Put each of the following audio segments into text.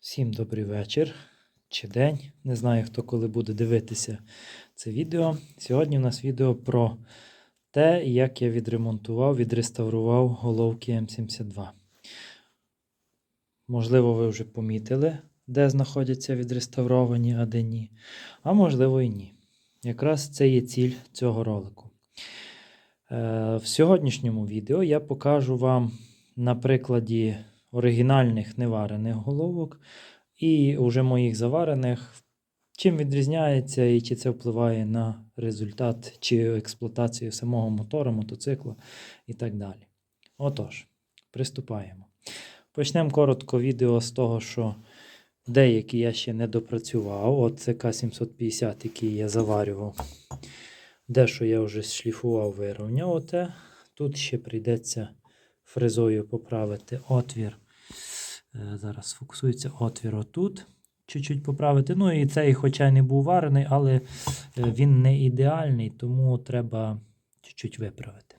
Всім добрий вечір чи день. Не знаю, хто коли буде дивитися це відео. Сьогодні у нас відео про те, як я відремонтував, відреставрував головки М72. Можливо, ви вже помітили, де знаходяться відреставровані, а де ні. А можливо і ні. Якраз це є ціль цього ролику. Е, В сьогоднішньому відео я покажу вам на прикладі оригінальних неварених головок і уже моїх заварених, чим відрізняється і чи це впливає на результат чи експлуатацію самого мотора, мотоцикла і так далі. Отож, приступаємо. Почнемо коротко відео з того, що деякі я ще не допрацював. От це К750, який я заварював. Дещо я вже шліфував, вирівняв. Оте. Тут ще прийдеться фрезою поправити отвір. Е, Зараз фокусується отвір отут. Чуть-чуть поправити. Ну і цей, хоча й не був варений, але е, він не ідеальний, тому треба чуть-чуть виправити.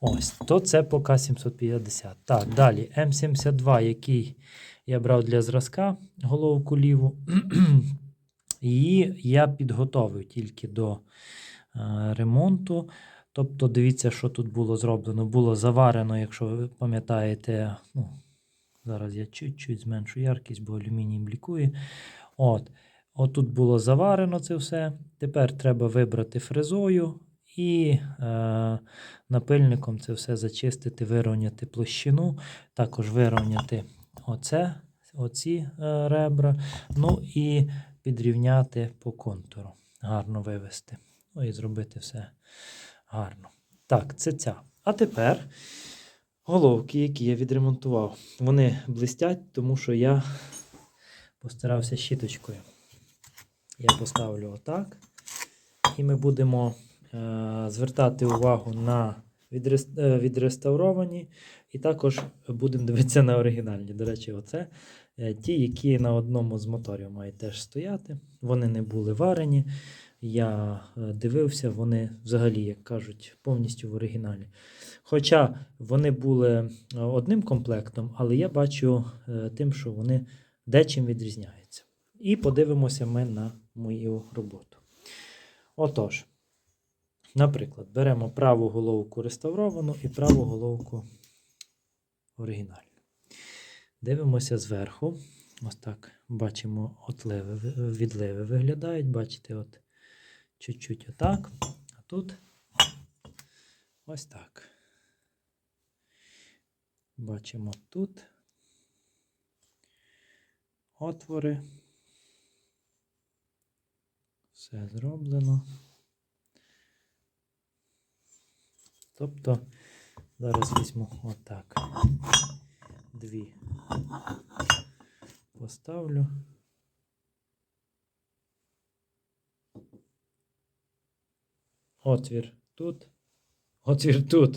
Ось, то це по К750. Так, далі М72, який я брав для зразка головку ліву. Її я підготовив тільки до е, ремонту. Тобто, дивіться, що тут було зроблено. Було заварено, якщо ви пам'ятаєте, ну, зараз я чуть-чуть зменшу яркість, бо алюміній блікує. От. От тут було заварено це все. Тепер треба вибрати фрезою і е, напильником це все зачистити, вирівняти площину, також вирівняти оце, оці е, ребра. Ну і підрівняти по контуру. Гарно вивести. Ну і зробити все гарно. Так, це ця. А тепер головки, які я відремонтував. Вони блистять, тому що я постарався щіточкою. Я поставлю отак. І ми будемо е, звертати увагу на е, відреставровані. І також будемо дивитися на оригінальні. До речі, оце е, ті, які на одному з моторів мають теж стояти. Вони не були варені. Я е, дивився, вони взагалі, як кажуть, повністю в оригіналі. Хоча вони були е, одним комплектом, але я бачу е, тим, що вони дечим відрізняються. І подивимося ми на мою роботу. Отож, наприклад, беремо праву головку реставровану і праву головку оригінальну. Дивимося зверху. Ось так бачимо, отливи, відливи виглядають. Бачите, от чуть-чуть отак. А тут ось так. Бачимо тут отвори. Все зроблено. Тобто, зараз візьму отак. Дві поставлю. Отвір тут. Отвір тут.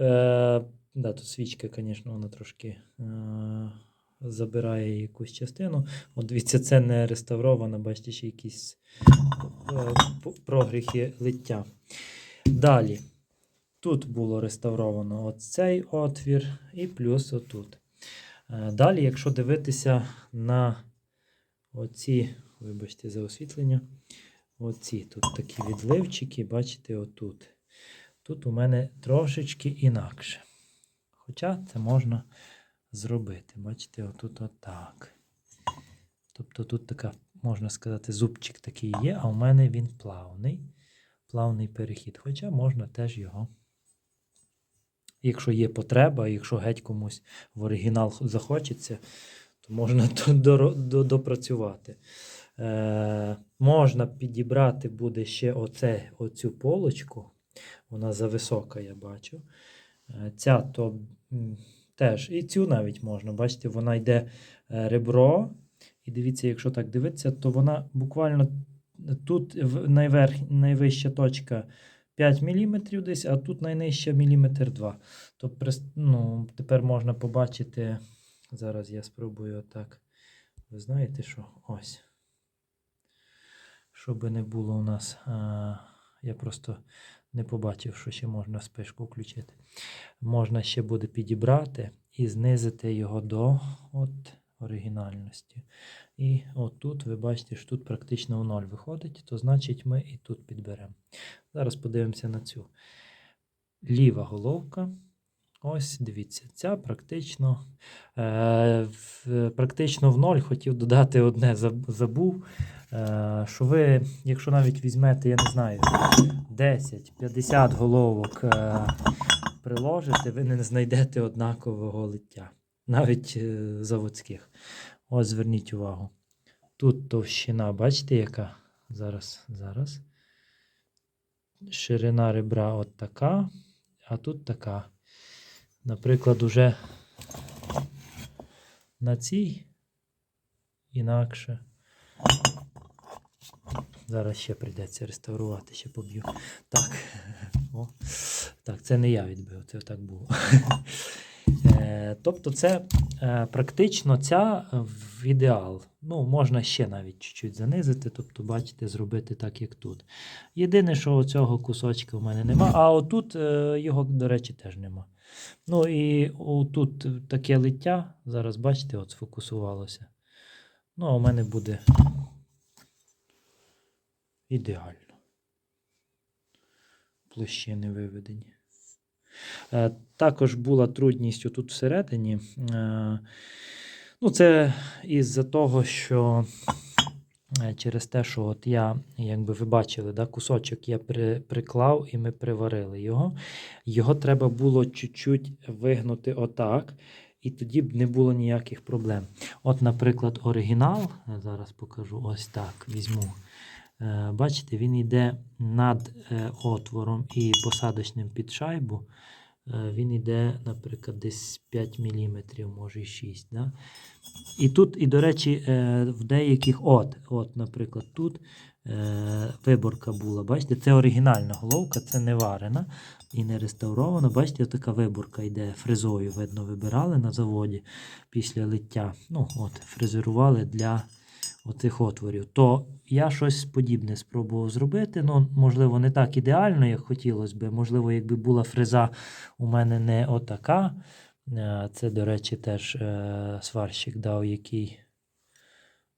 Е, да, тут свічка, звісно, вона трошки е, забирає якусь частину. От дивіться, це не реставровано, бачите, ще якісь е, прогріхи лиття. Далі. Тут було реставровано оцей отвір і плюс отут. Е, Далі, якщо дивитися на оці, вибачте за освітлення, оці тут такі відливчики, бачите, отут. Тут у мене трошечки інакше. Хоча це можна зробити. Бачите, отут отак. Тобто тут така, можна сказати, зубчик такий є, а у мене він плавний. Плавний перехід. Хоча можна теж його. Якщо є потреба, якщо геть комусь в оригінал захочеться, то можна допрацювати. Е, можна підібрати буде ще оце, оцю полочку. Вона зависока, я бачу. Е, ця то теж. І цю навіть можна. Бачите, вона йде е, ребро. І дивіться, якщо так дивитися, то вона буквально тут найверх, найвища точка 5 мм десь, а тут найнижча міліметр 2. То прис- ну, тепер можна побачити. Зараз я спробую отак. Ви знаєте, що ось. Щоб не було у нас. А, я просто не побачив, що ще можна спишку включити. Можна ще буде підібрати і знизити його до от, оригінальності. І отут ви бачите, що тут практично в ноль виходить, то значить ми і тут підберемо. Зараз подивимося на цю. Ліва головка. Ось, дивіться, ця практично, е, практично в ноль хотів додати одне, забув. Е, що ви, якщо навіть візьмете, я не знаю, 10-50 головок е, приложите, ви не знайдете однакового лиття, навіть е, заводських. Ось зверніть увагу. Тут товщина, бачите, яка? Зараз, зараз. Ширина ребра от така, а тут така. Наприклад, уже на цій інакше. Зараз ще прийдеться реставрувати, ще поб'ю. Так. О. Так, це не я відбив, це так було. Е, Тобто, це е, практично ця в ідеал. Ну, можна ще навіть чуть-чуть занизити, тобто, бачите, зробити так, як тут. Єдине, що цього кусочка в мене нема, а отут е, його, до речі, теж нема. Ну і тут таке лиття. Зараз бачите, от сфокусувалося. Ну, а у мене буде ідеально. Площини виведені. Е, Також була трудність тут всередині. Е, Ну, це із-за того, що через те, що от я, якби ви бачили, да, кусочок я при, приклав і ми приварили його. Його треба було чуть-чуть вигнути отак, і тоді б не було ніяких проблем. От, наприклад, оригінал, я зараз покажу ось так, візьму. Е, Бачите, він йде над е, отвором і посадочним під шайбу. Е, Він йде, наприклад, десь 5 мм, може 6. Да? І тут, і, до речі, е, в деяких, от, от, наприклад, тут е, виборка була. Бачите, це оригінальна головка, це не варена і не реставрована. Бачите, така виборка йде фрезою, видно, вибирали на заводі після лиття. Ну, от, фрезерували для оцих отворів. То я щось подібне спробував зробити. Ну, можливо, не так ідеально, як хотілося би. Можливо, якби була фреза у мене не отака. Е, Це, до речі, теж е, сварщик дав, який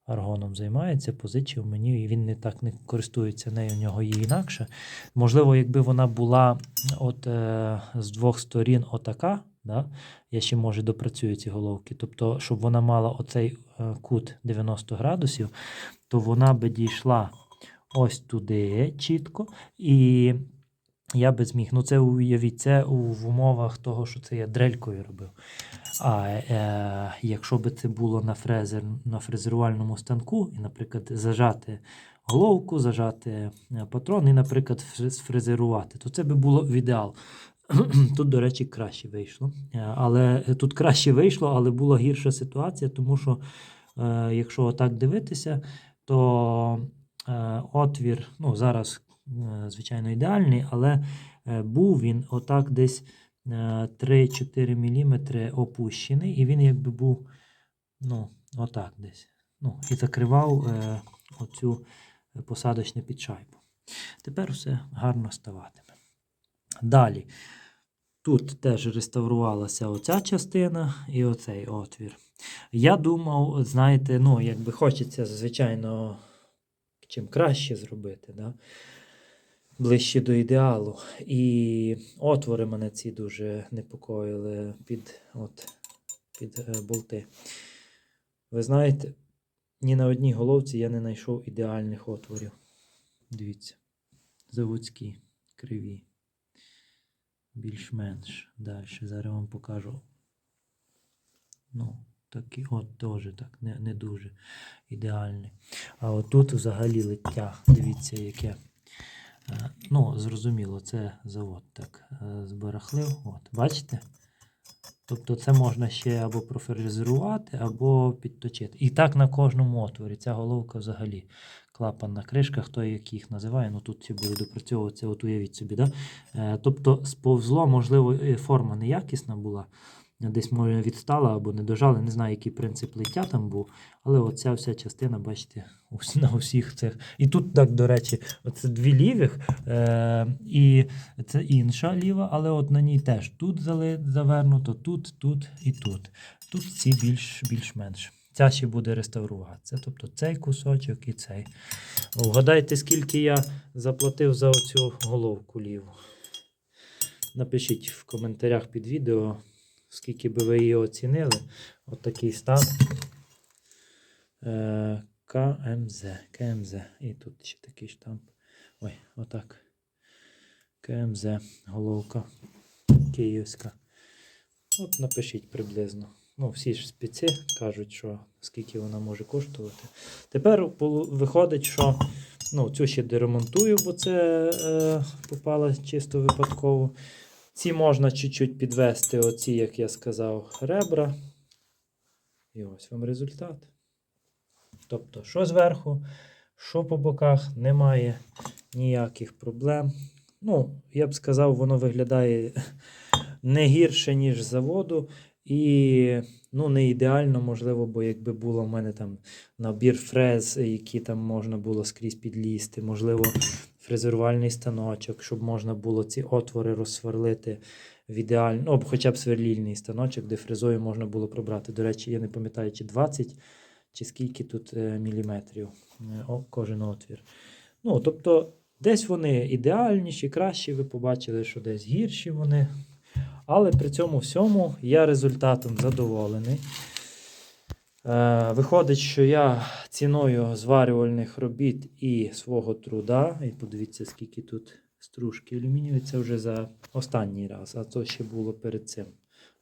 аргоном займається, позичив мені, і він не так не користується нею, у нього є інакше. Можливо, якби вона була от, е, з двох сторін отака, да? я ще може допрацюю ці головки. Тобто, щоб вона мала оцей е, кут 90 градусів, то вона би дійшла ось туди чітко. І я би зміг. Ну, це уявіть, це в умовах того, що це я дрелькою робив. А е, якщо би це було на, фрезер, на фрезерувальному станку, і, наприклад, зажати головку, зажати е, патрон і, наприклад, фрез- сфрезерувати, то це би було в ідеал. Тут, до речі, краще вийшло. Е, Але тут краще вийшло, але була гірша ситуація, тому що, е, якщо отак дивитися, то е, отвір, ну, зараз, звичайно, ідеальний, але був він отак десь е, 3-4 мм опущений, і він якби був, ну, отак десь. Ну, і закривав оцю посадочну підшайбу. Тепер все гарно ставатиме. Далі. Тут теж реставрувалася оця частина і оцей отвір. Я думав, знаєте, ну, якби хочеться, звичайно, чим краще зробити, да? ближче до ідеалу. І отвори мене ці дуже непокоїли під, от, під е, болти. Ви знаєте, ні на одній головці я не знайшов ідеальних отворів. Дивіться, заводські, криві. Більш-менш. Далі. Зараз вам покажу. Ну, такі, от теж так, не, не дуже ідеальний. А отут взагалі лиття. Дивіться, яке. Е, Ну, зрозуміло, це завод так е, збарахлив. От, бачите? Тобто це можна ще або профрезерувати, або підточити. І так на кожному отворі. Ця головка взагалі клапанна кришка, хто як їх називає, ну тут ці буде допрацьовуватися, от уявіть собі. Да? Е, тобто сповзло, можливо, форма неякісна була, десь може відстала або не дожали, не знаю, який принцип лиття там був, але оця вся частина, бачите, на усіх цих. І тут, так, до речі, оце дві лівих, е, і це інша ліва, але от на ній теж тут завернуто, тут, тут і тут. Тут ці більш, більш-менш. Ця ще буде реставруватися. Тобто цей кусочок і цей. Вгадайте, скільки я заплатив за оцю головку ліву. Напишіть в коментарях під відео, скільки би ви її оцінили. От такий стан. Е, КМЗ. КМЗ. І тут ще такий штамп. Ой, отак. КМЗ. Головка київська. От напишіть приблизно. Ну, всі ж спеці кажуть, що скільки вона може коштувати. Тепер виходить, що ну, цю ще деремонтую, бо це е, попало чисто випадково. Ці можна чуть-чуть підвести, оці, як я сказав, ребра. І ось вам результат. Тобто, що зверху, що по боках, немає ніяких проблем. Ну, я б сказав, воно виглядає не гірше, ніж заводу. І ну, не ідеально, можливо, бо якби було в мене там набір фрез, які там можна було скрізь підлізти, можливо, фрезерувальний станочок, щоб можна було ці отвори розсверлити в ідеально, ну, хоча б сверлільний станочок, де фрезою можна було пробрати. До речі, я не пам'ятаю, чи 20, чи скільки тут е, міліметрів е, кожен отвір. Ну, тобто, десь вони ідеальніші, кращі, ви побачили, що десь гірші вони. Але при цьому всьому я результатом задоволений. Е, виходить, що я ціною зварювальних робіт і свого труда, і подивіться, скільки тут стружки алюмінію, це вже за останній раз, а то ще було перед цим,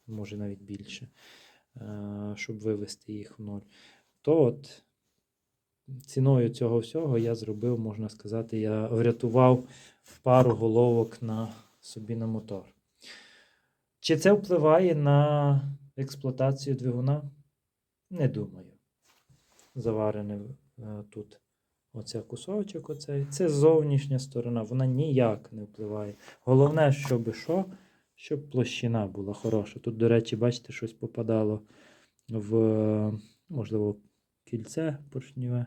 може навіть більше, е, щоб вивести їх в ноль. То от ціною цього всього я зробив, можна сказати, я врятував пару головок на собі на мотор. Чи це впливає на експлуатацію двигуна? Не думаю. Заварене е, тут оця кусочок, оцей. Це зовнішня сторона, вона ніяк не впливає. Головне, щоб що? Щоб площина була хороша. Тут, до речі, бачите, щось попадало в, можливо, кільце поршневе.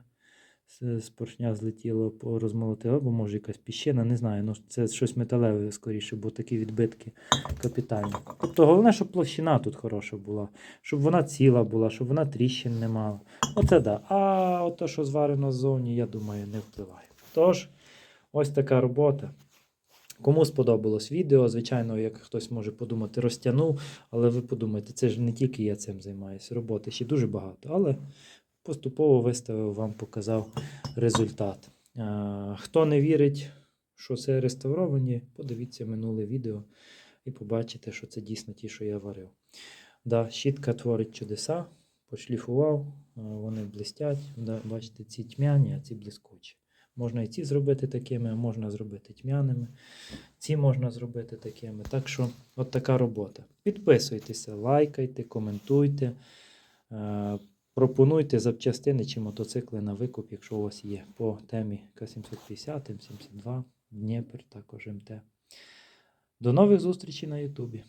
З, поршня злетіло, по- розмолотило, або може якась піщина, не знаю. Ну, це щось металеве скоріше, бо такі відбитки капітальні. Тобто головне, щоб площина тут хороша була, щоб вона ціла була, щоб вона тріщин не мала. Оце да. А от те, що зварено ззовні, я думаю, не впливає. Тож, ось така робота. Кому сподобалось відео, звичайно, як хтось може подумати, розтягнув, але ви подумайте, це ж не тільки я цим займаюся, роботи ще дуже багато, але поступово виставив, вам показав результат. Хто не вірить, що це реставровані, подивіться минуле відео і побачите, що це дійсно ті, що я варив. Да, щітка творить чудеса, пошліфував, вони блистять. Да, бачите, ці тьмяні, а ці блискучі. Можна і ці зробити такими, а можна зробити тьмяними. Ці можна зробити такими. Так що, от така робота. Підписуйтеся, лайкайте, коментуйте. Пропонуйте запчастини чи мотоцикли на викуп, якщо у вас є по темі К750, М72, Дніпр, також МТ. До нових зустрічей на Ютубі.